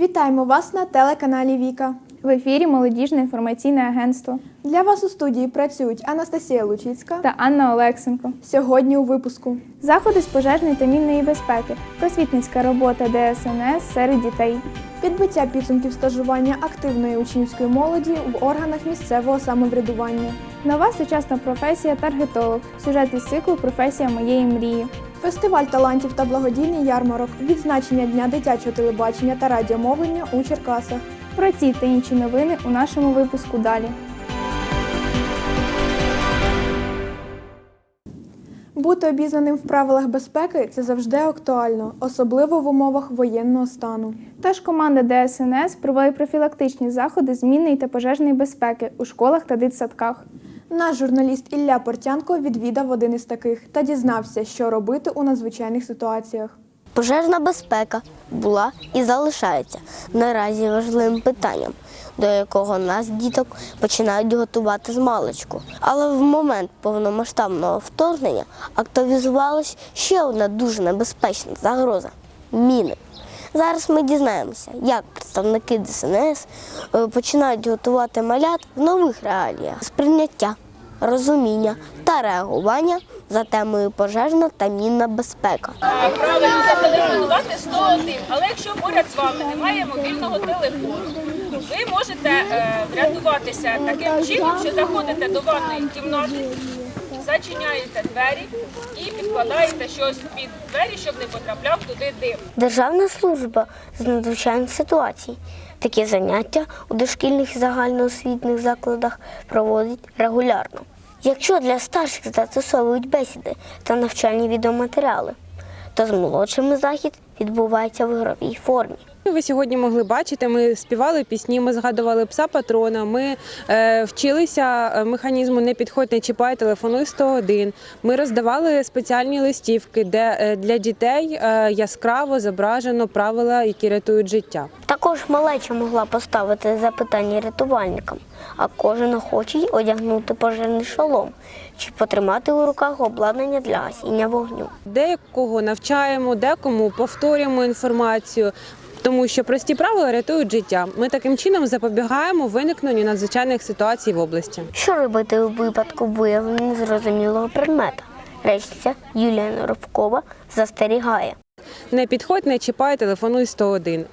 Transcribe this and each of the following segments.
Вітаємо вас на телеканалі Віка. В ефірі молодіжне інформаційне агентство Для вас у студії працюють Анастасія Лучицька. та Анна Олексенко. Сьогодні у випуску Заходи з пожежної та мінної безпеки, просвітницька робота ДСНС серед дітей. підбиття підсумків стажування активної учнівської молоді в органах місцевого самоврядування, Нова сучасна професія таргетолог. Сюжет із циклу Професія моєї мрії. Фестиваль талантів та благодійний ярмарок, відзначення Дня дитячого телебачення та радіомовлення у Черкасах. Про ці та інші новини у нашому випуску далі. Бути обізнаним в правилах безпеки це завжди актуально, особливо в умовах воєнного стану. Тож команда ДСНС проводить профілактичні заходи з мінної та пожежної безпеки у школах та дитсадках. Наш журналіст Ілля Портянко відвідав один із таких та дізнався, що робити у надзвичайних ситуаціях. Пожежна безпека була і залишається наразі важливим питанням, до якого нас діток починають готувати з маличку. Але в момент повномасштабного вторгнення активізувалась ще одна дуже небезпечна загроза міни. Зараз ми дізнаємося, як представники ДСНС е, починають готувати малят в нових реаліях сприйняття, розуміння та реагування за темою пожежна та мінна безпека. правильно зателефонувати 101, але якщо поряд з вами немає мобільного телефону, ви можете е, врятуватися таким чином, що заходите до ванної кімнати, зачиняєте двері і підкладаєте щось під двері, щоб не потрапляв туди дим. Державна служба з надзвичайних ситуацій. Такі заняття у дошкільних і загальноосвітніх закладах проводить регулярно. Якщо для старших застосовують бесіди та навчальні відеоматеріали, то з молодшими захід відбувається в ігровій формі. Ви сьогодні могли бачити, ми співали пісні, ми згадували пса патрона. Ми е, вчилися е, механізму не підходь, не чіпай, телефонуй 101. Ми роздавали спеціальні листівки, де е, для дітей е, яскраво зображено правила, які рятують життя. Також малеча могла поставити запитання рятувальникам, а кожен охочий одягнути пожежний шолом чи потримати у руках обладнання для гасіння вогню. Декого навчаємо, декому повторюємо інформацію. Тому що прості правила рятують життя. Ми таким чином запобігаємо виникненню надзвичайних ситуацій в області. Що робити у випадку виявлення незрозумілого предмета? Речниця Юлія Норовкова застерігає. Не підходь, не чіпай, телефонуй 101.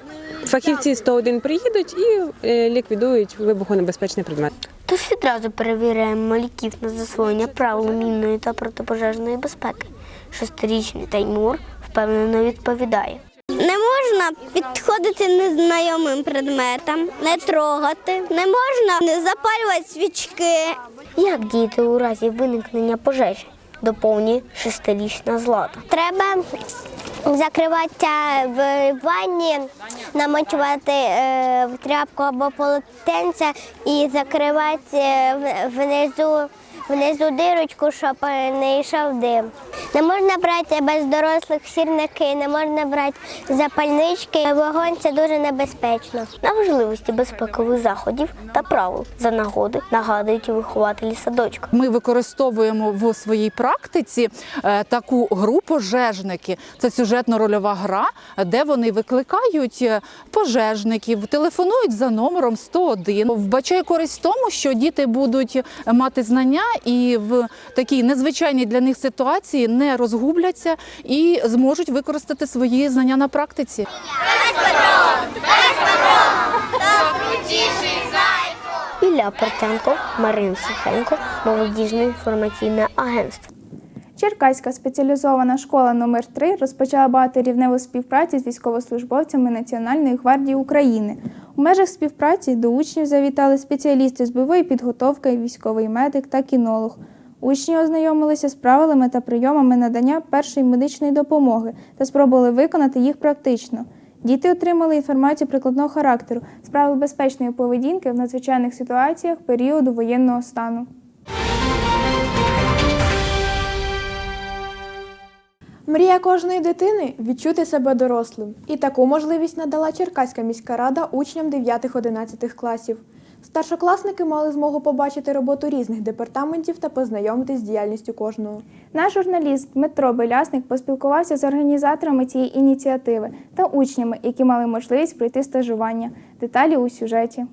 Фахівці 101 приїдуть і е, ліквідують вибухонебезпечний предмет. Тож відразу перевіряємо малюків на засвоєння правил мінної та протипожежної безпеки. Шестирічний Таймур впевнено відповідає. Можна підходити незнайомим предметам, не трогати, не можна не запалювати свічки. Як діяти у разі виникнення пожежі? Доповнює шестирічна злата. Треба закриватися в ванні, намочувати е, в тряпку або полотенце і закривати е, внизу, внизу дирочку, щоб е, не йшов дим. Не можна брати без дорослих сірники, не можна брати запальнички. Вогонь це дуже небезпечно. На важливості безпекових заходів та правил за нагоди нагадують вихователі садочка. Ми використовуємо в своїй практиці е, таку гру пожежники. Це сюжетно-рольова гра, де вони викликають е, пожежників, телефонують за номером 101. Вбачаю користь в тому, що діти будуть мати знання і в такій незвичайній для них ситуації не розгубляться і зможуть використати свої знання на практиці. Ілля Портенко, Марина Сухенко, молодіжне інформаційне агентство. Черкаська спеціалізована школа номер 3 розпочала багаторівневу співпрацю з військовослужбовцями Національної гвардії України. У межах співпраці до учнів завітали спеціалісти з бойової підготовки, військовий медик та кінолог. Учні ознайомилися з правилами та прийомами надання першої медичної допомоги та спробували виконати їх практично. Діти отримали інформацію прикладного характеру з правил безпечної поведінки в надзвичайних ситуаціях періоду воєнного стану. Мрія кожної дитини відчути себе дорослим. І таку можливість надала Черкаська міська рада учням 9-11 класів. Старшокласники мали змогу побачити роботу різних департаментів та познайомитись з діяльністю кожного. Наш журналіст Дмитро Белясник поспілкувався з організаторами цієї ініціативи та учнями, які мали можливість пройти стажування. Деталі у сюжеті.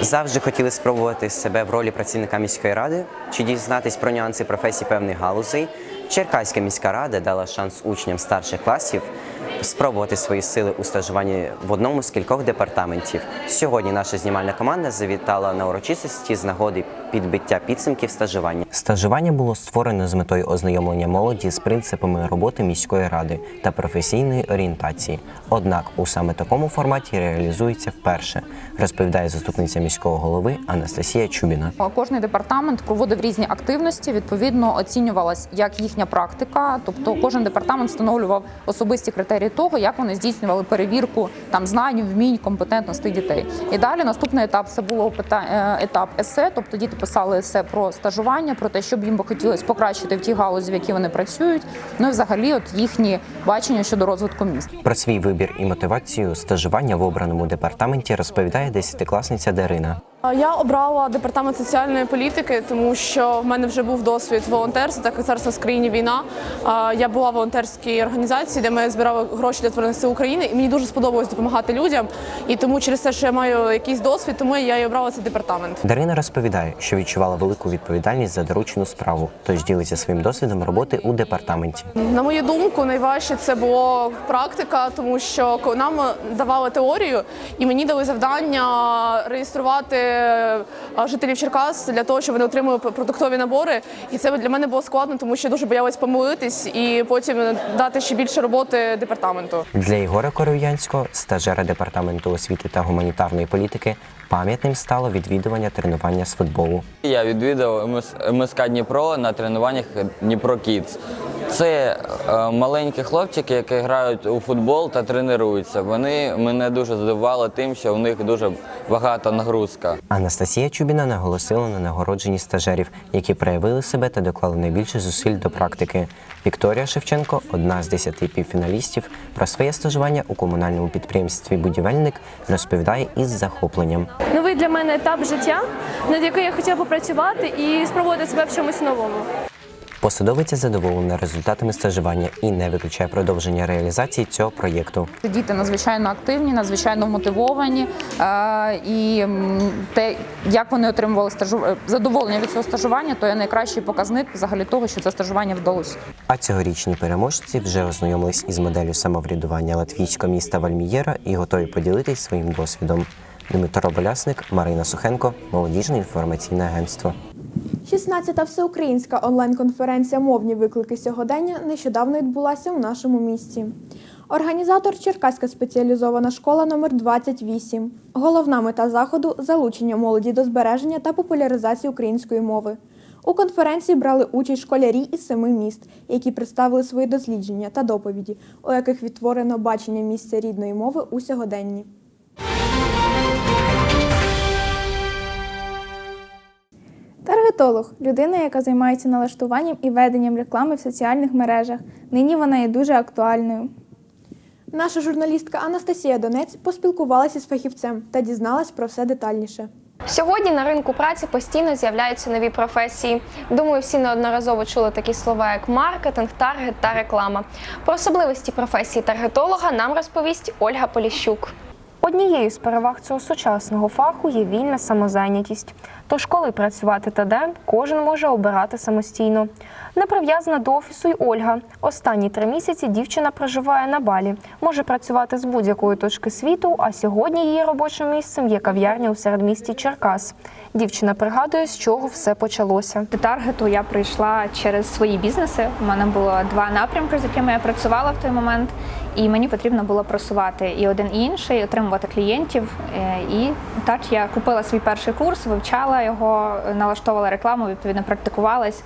Завжди хотіли спробувати себе в ролі працівника міської ради чи дізнатись про нюанси професій певних галузей. Черкаська міська рада дала шанс учням старших класів спробувати свої сили у стажуванні в одному з кількох департаментів. Сьогодні наша знімальна команда завітала на урочистості з нагоди підбиття підсумків стажування. Стажування було створено з метою ознайомлення молоді з принципами роботи міської ради та професійної орієнтації. Однак у саме такому форматі реалізується вперше, розповідає заступниця міського голови Анастасія Чубіна. Кожний департамент проводив різні активності. Відповідно, оцінювалась як їхня практика. Тобто, кожен департамент встановлював особисті критерії того, як вони здійснювали перевірку там знань, вмінь, компетентності дітей. І далі наступний етап це було е, етап есе, тобто діти писали все про стажування, про те, що б їм би хотілося покращити в тій галузі, в якій вони працюють. Ну і взагалі, от їхні бачення щодо розвитку міст. Про свій вибір і мотивацію стажування в обраному департаменті розповідає десятикласниця Дарина. Я обрала департамент соціальної політики, тому що в мене вже був досвід волонтерства, так як зараз у країні війна. Я була в волонтерській організації, де ми збирали гроші для сил України, і мені дуже сподобалось допомагати людям. І тому через те, що я маю якийсь досвід, тому я і обрала цей департамент. Дарина розповідає, що відчувала велику відповідальність за доручену справу, тож ділиться своїм досвідом роботи у департаменті. На мою думку, найважче це було практика, тому що нам давали теорію, і мені дали завдання реєструвати жителів Черкас для того, щоб вони отримали продуктові набори. І це для мене було складно, тому що я дуже боялась помилитись і потім дати ще більше роботи департаменту. Для Ігоря Коров'янського, стажера департаменту освіти та гуманітарної політики, пам'ятним стало відвідування тренування з футболу. Я відвідав МС МСК Дніпро на тренуваннях Дніпро Кідс. Це е, маленькі хлопчики, які грають у футбол та тренуються. Вони мене дуже здивували тим, що в них дуже багата нагрузка. Анастасія Чубіна наголосила на нагородженні стажерів, які проявили себе та доклали найбільше зусиль до практики. Вікторія Шевченко, одна з десяти півфіналістів, про своє стажування у комунальному підприємстві Будівельник розповідає із захопленням. новий для мене етап життя, над яким я хотіла попрацювати і спробувати себе в чомусь новому. Посадовиця задоволена результатами стажування і не виключає продовження реалізації цього проєкту. Діти надзвичайно активні, надзвичайно мотивовані. Е, І те, як вони отримували стажу... е, задоволення від цього стажування, то є найкращий показник взагалі того, що це стажування вдалося. А цьогорічні переможці вже ознайомились із моделлю самоврядування латвійського міста Вальмієра і готові поділитись своїм досвідом. Дмитро Болясник, Марина Сухенко, молодіжне інформаційне агентство. 16-та всеукраїнська онлайн-конференція Мовні виклики сьогодення нещодавно відбулася у нашому місті. Організатор Черкаська спеціалізована школа номер 28 Головна мета заходу залучення молоді до збереження та популяризації української мови. У конференції брали участь школярі із семи міст, які представили свої дослідження та доповіді, у яких відтворено бачення місця рідної мови у сьогоденні. Таргетолог людина, яка займається налаштуванням і веденням реклами в соціальних мережах. Нині вона є дуже актуальною. Наша журналістка Анастасія Донець поспілкувалася з фахівцем та дізналась про все детальніше. Сьогодні на ринку праці постійно з'являються нові професії. Думаю, всі неодноразово чули такі слова, як маркетинг, таргет та реклама. Про особливості професії таргетолога нам розповість Ольга Поліщук. Однією з переваг цього сучасного фаху є вільна самозайнятість. Тож, коли працювати та де, кожен може обирати самостійно. Не прив'язана до офісу й Ольга. Останні три місяці дівчина проживає на балі, може працювати з будь-якої точки світу, а сьогодні її робочим місцем є кав'ярня у середмісті Черкас. Дівчина пригадує, з чого все почалося. До таргету я прийшла через свої бізнеси. У мене було два напрямки, з якими я працювала в той момент, і мені потрібно було просувати і один і інший, отримувати клієнтів. Е, І так я купила свій перший курс, вивчала його, налаштовувала рекламу, відповідно практикувалась.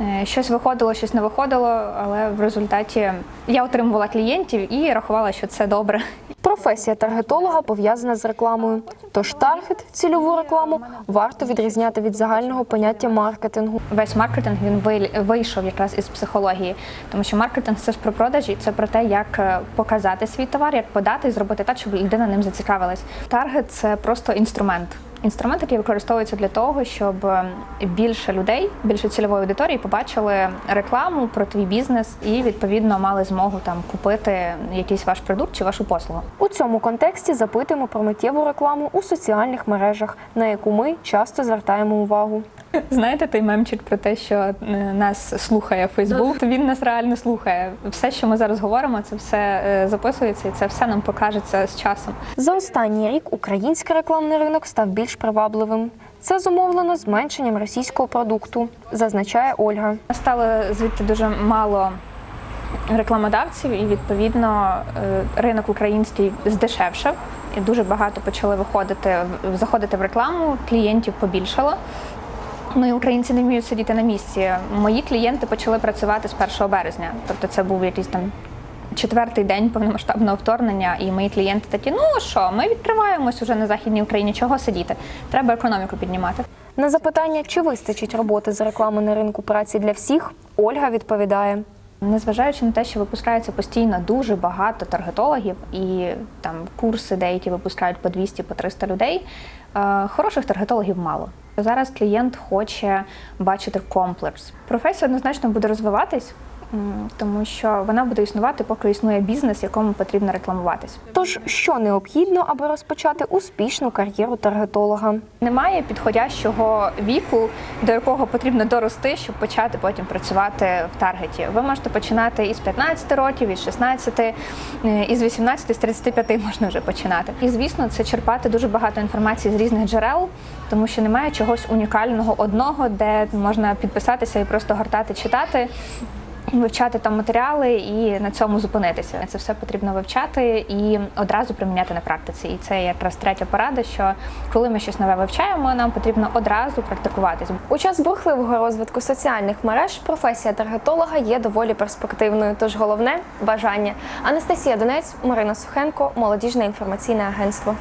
Е, Щось виходило, щось не виходило, але в результаті я отримувала клієнтів і рахувала, що це добре. Професія таргетолога пов'язана з рекламою. Тож таргет, цільову рекламу, варто відрізняти від загального поняття маркетингу. Весь маркетинг він вий- вийшов якраз із психології, тому що маркетинг це ж про продажі, це про те, як е, показати свій товар, як подати і зробити так, щоб людина ним зацікавилась. Таргет це просто інструмент. Інструмент, який використовується для того, щоб е, більше людей, більше цільової аудиторії побачили рекламу про твій бізнес і відповідно мали змогу там купити якийсь ваш продукт чи вашу послугу. У цьому контексті запитуємо про миттєву рекламу у соціальних мережах, на яку ми часто звертаємо увагу. Знаєте той мемчик про те, що е, нас слухає Фейсбук? Він нас реально слухає. Все, що ми зараз говоримо, це все е, записується, і це все нам покажеться з часом. За останній рік український рекламний ринок став більш привабливим. Це зумовлено зменшенням російського продукту, зазначає Ольга. Стало звідти дуже мало рекламодавців, і відповідно е, ринок український здешевшав. І дуже багато почали виходити в- заходити в рекламу, клієнтів побільшало. Ну і українці не вміють сидіти на місці. Мої клієнти почали працювати з 1 березня. Тобто це був якийсь там четвертий день повномасштабного вторгнення, і мої клієнти такі: ну що, ми відкриваємось уже на західній Україні. Чого сидіти? Треба економіку піднімати. На запитання, чи вистачить роботи з реклами на ринку праці для всіх, Ольга відповідає. Незважаючи на те, що випускається постійно дуже багато таргетологів, і там курси деякі випускають по 200 по 300 людей. е, Хороших таргетологів мало. Зараз клієнт хоче бачити комплекс. Професія однозначно буде розвиватись, тому що вона буде існувати, поки існує бізнес, якому потрібно рекламуватись. Тож, що необхідно, аби розпочати успішну кар'єру таргетолога? Немає підходящого віку, до якого потрібно дорости, щоб почати потім працювати в таргеті. Ви можете починати із 15 років, із 16, е, із 18, з 35 можна вже починати. І звісно, це черпати дуже багато інформації з різних джерел, тому що немає чогось унікального одного, де можна підписатися і просто гортати, читати. Вивчати там матеріали і на цьому зупинитися. Це все потрібно вивчати і одразу приміняти на практиці. І це якраз третя порада, що коли ми щось нове вивчаємо, нам потрібно одразу практикуватись. У час бурхливого розвитку соціальних мереж професія таргетолога є доволі перспективною. Тож головне бажання. Анастасія Донець, Марина Сухенко, молодіжне інформаційне агентство.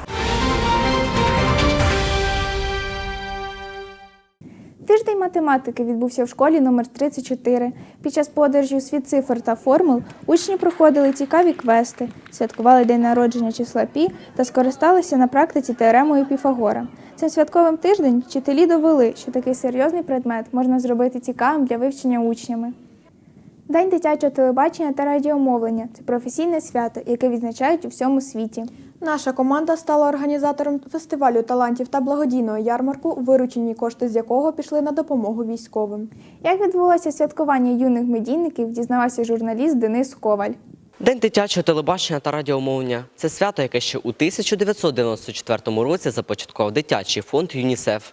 Тиждень математики відбувся в школі номер 34. Під час подорожі у світ цифр та формул учні проходили цікаві квести, святкували день народження числа Пі та скористалися на практиці теоремою Піфагора. Цим святковим тиждень вчителі довели, що такий серйозний предмет можна зробити цікавим для вивчення учнями. День дитячого телебачення та радіомовлення це професійне свято, яке відзначають у всьому світі. Наша команда стала організатором фестивалю талантів та благодійного ярмарку, виручені кошти з якого пішли на допомогу військовим. Як відбулося святкування юних медійників, дізнавався журналіст Денис Коваль. День дитячого телебачення та радіомовлення це свято, яке ще у 1994 році започаткував дитячий фонд ЮНІСЕФ.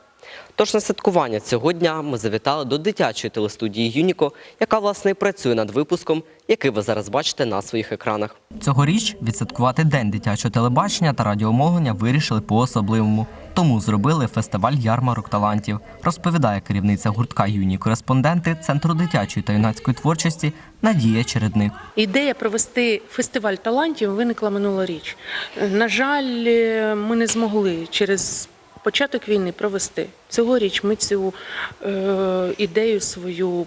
Тож на святкування цього дня ми завітали до дитячої телестудії Юніко, яка власне і працює над випуском, який ви зараз бачите на своїх екранах. Цьогоріч відсвяткувати День дитячого телебачення та радіомовлення вирішили по-особливому. Тому зробили фестиваль ярмарок талантів, розповідає керівниця гуртка юні кореспонденти Центру дитячої та юнацької творчості Надія Чередник. Ідея провести фестиваль талантів виникла минулоріч. На жаль, е, ми не змогли через початок війни провести. Цьогоріч ми цю е, ідею свою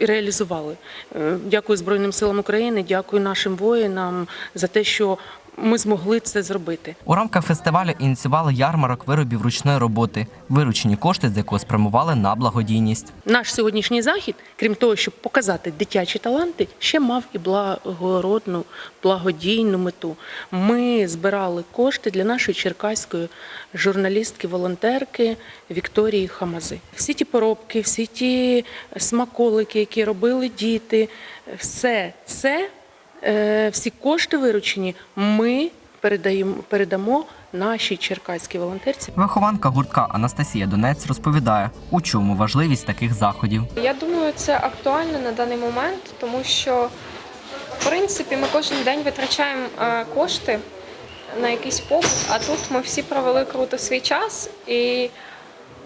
е, реалізували. Е, дякую Збройним силам України, дякую нашим воїнам за те, що ми змогли це зробити. У рамках фестивалю ініціювали ярмарок виробів ручної роботи, виручені кошти, з якого спрямували на благодійність. Наш сьогоднішній захід, крім того, щоб показати дитячі таланти, ще мав і благородну, благодійну мету. Ми збирали кошти для нашої черкаської журналістки-волонтерки Вікторії Хамази. Всі ті поробки, всі ті смаколики, які робили діти, все це, всі кошти виручені, ми передаємо, передамо нашій черкаській волонтерці. Вихованка гуртка Анастасія Донець розповідає, у чому важливість таких заходів. Я думаю, це актуально на даний момент, тому що в принципі ми кожен день витрачаємо е, кошти на якийсь побут, а тут ми всі провели круто свій час, і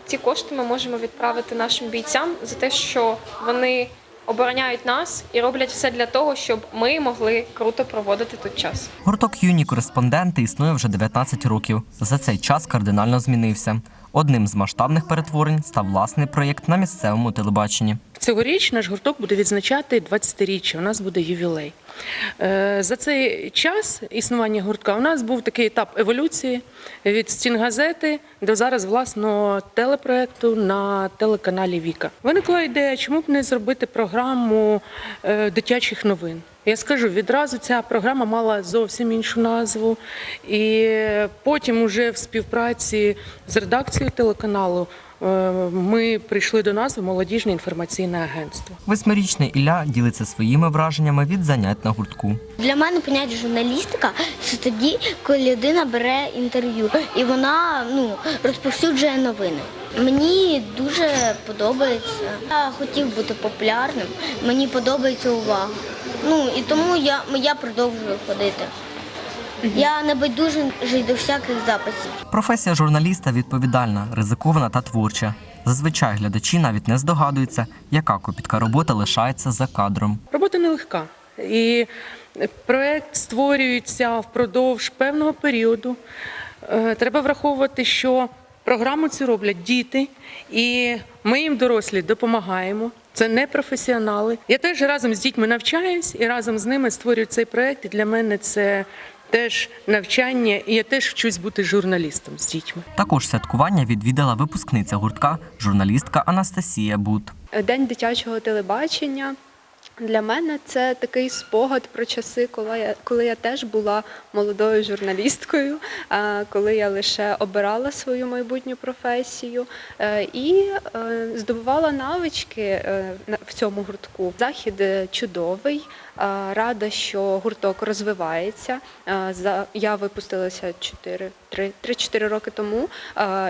ці кошти ми можемо відправити нашим бійцям за те, що вони обороняють нас і роблять все для того, щоб ми могли круто проводити тут час. Гурток юні кореспонденти існує вже 19 років. За цей час кардинально змінився. Одним з масштабних перетворень став власний проєкт на місцевому телебаченні. Цьогоріч наш гурток буде відзначати 20-річчя, у нас буде ювілей. Е, За цей час існування гуртка у нас був такий етап еволюції від стін газети до зараз власного телепроекту на телеканалі Віка. Виникла ідея, чому б не зробити програму е, дитячих новин. Я скажу відразу, ця програма мала зовсім іншу назву, і потім, уже в співпраці з редакцією телеканалу, е, ми прийшли до назви Молодіжне інформаційне агентство. Восьмирічний Ілля ділиться своїми враженнями від занять на гуртку. Для мене поняття журналістика це тоді, коли людина бере інтерв'ю і вона ну, розповсюджує новини. Мені дуже подобається. Я хотів бути популярним, мені подобається увага. Ну і тому я, я продовжую ходити. Я не байдужий до всяких записів. Професія журналіста відповідальна, ризикована та творча. Зазвичай глядачі навіть не здогадуються, яка копітка робота лишається за кадром. Робота нелегка. І проект створюється впродовж певного періоду. Е, Треба враховувати, що програму цю роблять діти, і ми їм дорослі допомагаємо. Це не професіонали. Я теж разом з дітьми навчаюсь і разом з ними створюю цей проект. І для мене це теж навчання, і я теж вчусь бути журналістом з дітьми. Також святкування відвідала випускниця гуртка, журналістка Анастасія Бут. День дитячого телебачення. Для мене це такий спогад про часи, коли я, коли я теж була молодою журналісткою, коли я лише обирала свою майбутню професію е, і е, здобувала навички е, в цьому гуртку. Захід чудовий, рада, що гурток розвивається. Я випустилася 4, 3 3-4 роки тому,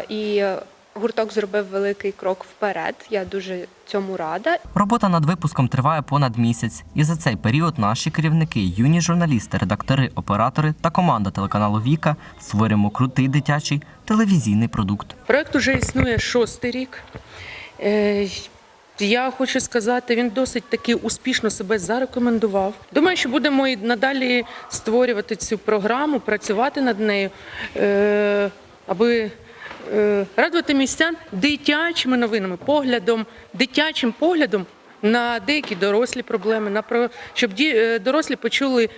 і гурток зробив великий крок вперед. Я дуже цьому рада. Робота над випуском триває понад місяць, і за цей період наші керівники, юні журналісти, редактори, оператори та команда телеканалу Віка створюємо крутий дитячий телевізійний продукт. Проект уже існує шостий рік. Е, Я хочу сказати, він досить таки успішно себе зарекомендував. Думаю, що будемо і надалі створювати цю програму, працювати над нею, е, аби радувати містян дитячими новинами, поглядом, дитячим поглядом на деякі дорослі проблеми, на про щоб ді- е, дорослі почули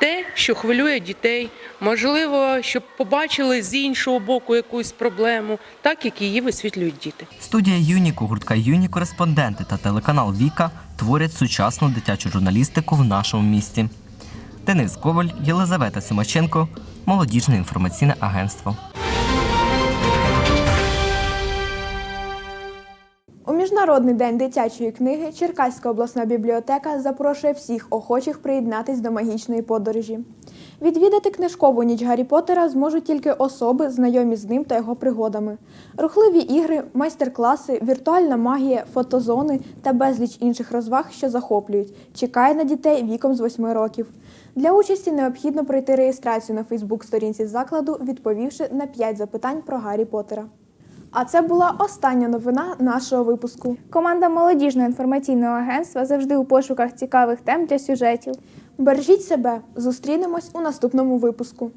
те, що хвилює дітей, можливо, щоб побачили з іншого боку якусь проблему, так як її висвітлюють діти. Студія Юніку, гуртка Юні кореспонденти та телеканал Віка творять сучасну дитячу журналістику в нашому місті. Денис Коваль, Єлизавета Симаченко, молодіжне інформаційне агентство. Міжнародний день дитячої книги Черкаська обласна бібліотека запрошує всіх охочих приєднатись до магічної подорожі. Відвідати книжкову ніч Гаррі Поттера зможуть тільки особи, знайомі з ним та його пригодами. Рухливі ігри, майстер-класи, віртуальна магія, фотозони та безліч інших розваг, що захоплюють, чекає на дітей віком з 8 років. Для участі необхідно пройти реєстрацію на Фейсбук-сторінці закладу, відповівши на 5 запитань про Гаррі Поттера. А це була остання новина нашого випуску. Команда молодіжного інформаційного агентства завжди у пошуках цікавих тем для сюжетів. Бережіть себе, зустрінемось у наступному випуску.